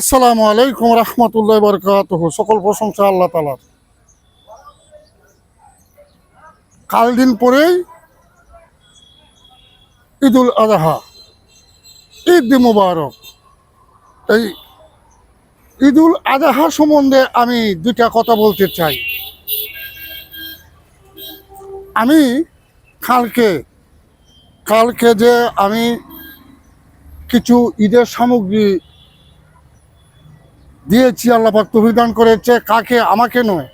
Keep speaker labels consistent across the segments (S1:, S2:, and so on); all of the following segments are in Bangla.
S1: আসসালামু আলাইকুম রহমতুল্লাহ বরকাত সকল প্রশংসা আল্লাহ তালার কাল দিন পরেই ঈদুল আজহা ঈদ মুবারক। এই ঈদুল আজহা সম্বন্ধে আমি দুইটা কথা বলতে চাই। আমি কালকে কালকে যে আমি কিছু ঈদের সামগ্রী দিয়েছি আল্লাপাক তভিদান করেছে। কাকে? আমাকে নয়।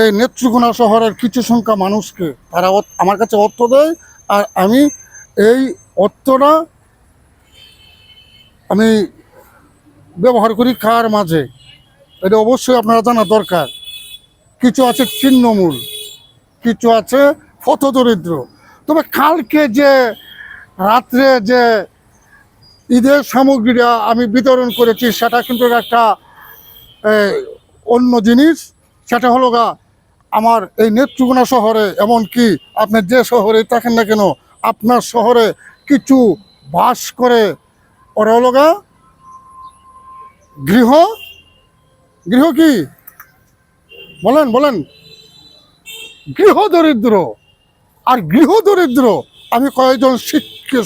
S1: এই নেত্রকোনা শহরের কিছু সংখ্যা মানুষকে তারা আমার কাছে অর্থ দেয়, আর আমি এই অর্থটা আমি ব্যবহার করি কার মাঝে? এটা অবশ্যই আপনারা জানা দরকার। কিছু আছে ছিন্নমূল, কিছু আছে পথদরিদ্র। তবে কালকে যে, রাত্রে যে ঈদের সামগ্রীটা আমি বিতরণ করেছি, সেটা কিন্তু একটা অন্য জিনিস। সেটা হলো গা, আমার এই নেত্রকোনা শহরে, এমনকি আপনি যে শহরে থাকেন না কেন, আপনার শহরে কিছু বাস করে, ওরা হলো গা, গৃহ। গৃহ কি? বলেন বলেন। গৃহ দরিদ্র। আর গৃহ দরিদ্র আমি কয়েকজন শিক্ষিত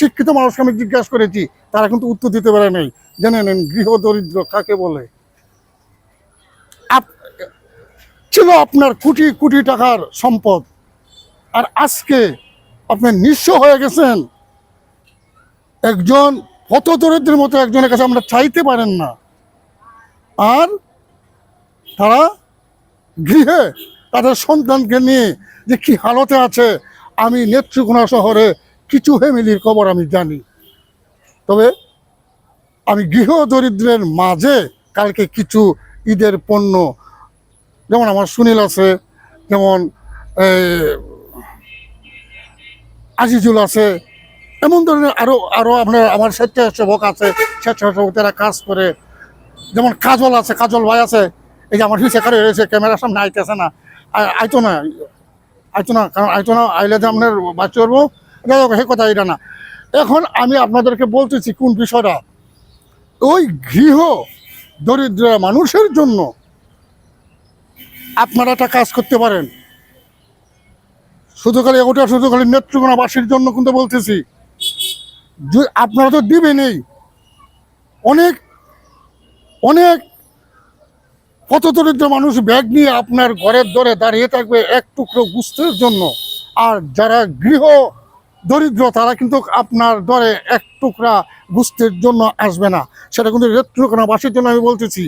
S1: শিক্ষিত মানুষকে আমি জিজ্ঞাসা করেছি, তারা কিন্তু উত্তর দিতে পারে নাই। জেনে নেন গৃহ দরিদ্র কাকে বলে? ছিল আপনার কোটি কোটি টাকার সম্পদ। আর আজকে আপনি নিঃস্ব হয়ে গেছেন। একজন হত দরিদ্রের মতো একজনের কাছে আমরা চাইতে পারেন না। আর তারা গৃহে তাদের সন্তানকে নিয়ে যে কি হালতে আছে আমি নেত্রকোনা শহরে কিছু ফ্যামিলির খবর আমি জানি। তবে আমি গৃহ দরিদ্রের মাঝে কালকে কিছু ঈদের পণ্য, যেমন আমার সুনীল আছে, যেমন আজিজুল আছে, এমন ধরনের আরও আরও আপনার আমার স্বেচ্ছাসেবক আছে, স্বেচ্ছাসেবক তারা কাজ করে, যেমন কাজল আছে, কাজল ভাই আছে, এই যে আমার হিসেবে রয়েছে ক্যামেরার সামনে আইতেছে না আইতো না। আইতো না কারণ আইতো না আইলে যে আপনার বাচ্চা করব যাই হোক, সেই কথা এটা না। এখন আমি আপনাদেরকে বলতেছি কোন বিষয়টা? ওই গৃহ দরিদ্র মানুষের জন্য আপনারা একটা কাজ করতে পারেন। শুধু খালি ওটা শুধু খালি নেত্রকোনাবাসীর জন্য কিন্তু বলতেছি। আপনারা তো দিবেনই। অনেক অনেক কত দরিদ্র মানুষ ব্যাগ নিয়ে আপনার ঘরের দরে দাঁড়িয়ে থাকবে এক টুকরো গুস্তের জন্য। আর যারা গৃহ দরিদ্র, তারা কিন্তু আপনার দরে এক টুকরা গুস্তের জন্য আসবে না। সেটা কিন্তু রেত্রকোনাবাসীর জন্য আমি বলতেছি।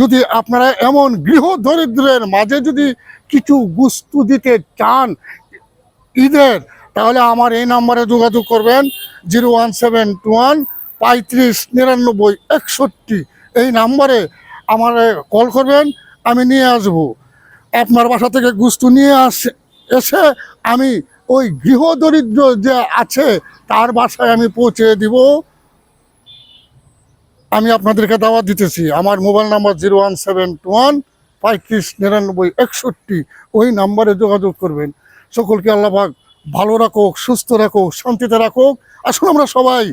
S1: যদি আপনারা এমন গৃহ দরিদ্রের মাঝে যদি কিছু গুস্তু দিতে চান ঈদের, তাহলে আমার এই নাম্বারে যোগাযোগ করবেন। Zero one seven two one পঁয়ত্রিশ নিরানব্বই একষট্টি। এই নাম্বারে আমার কল করবেন, আমি নিয়ে আসব। আপনার বাসা থেকে গুস্তু নিয়ে আসে, এসে আমি ওই গৃহ দরিদ্র যে আছে, তার বাসায় আমি পৌঁছে দিব। আমি আপনাদেরকে দাওয়াত দিতেছি। আমার mobile number zero one seven two one পঁয়ত্রিশ নিরানব্বই একষট্টি। ওই নাম্বারে যোগাযোগ করবেন। সকলকে আল্লাহবাক ভালো রাখুক, সুস্থ রাখুক, শান্তিতে রাখুক। আসুন আমরা সবাই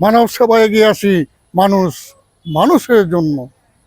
S1: মানব সেবায় এগিয়ে আসি, মানুষ, মানুষের জন্য।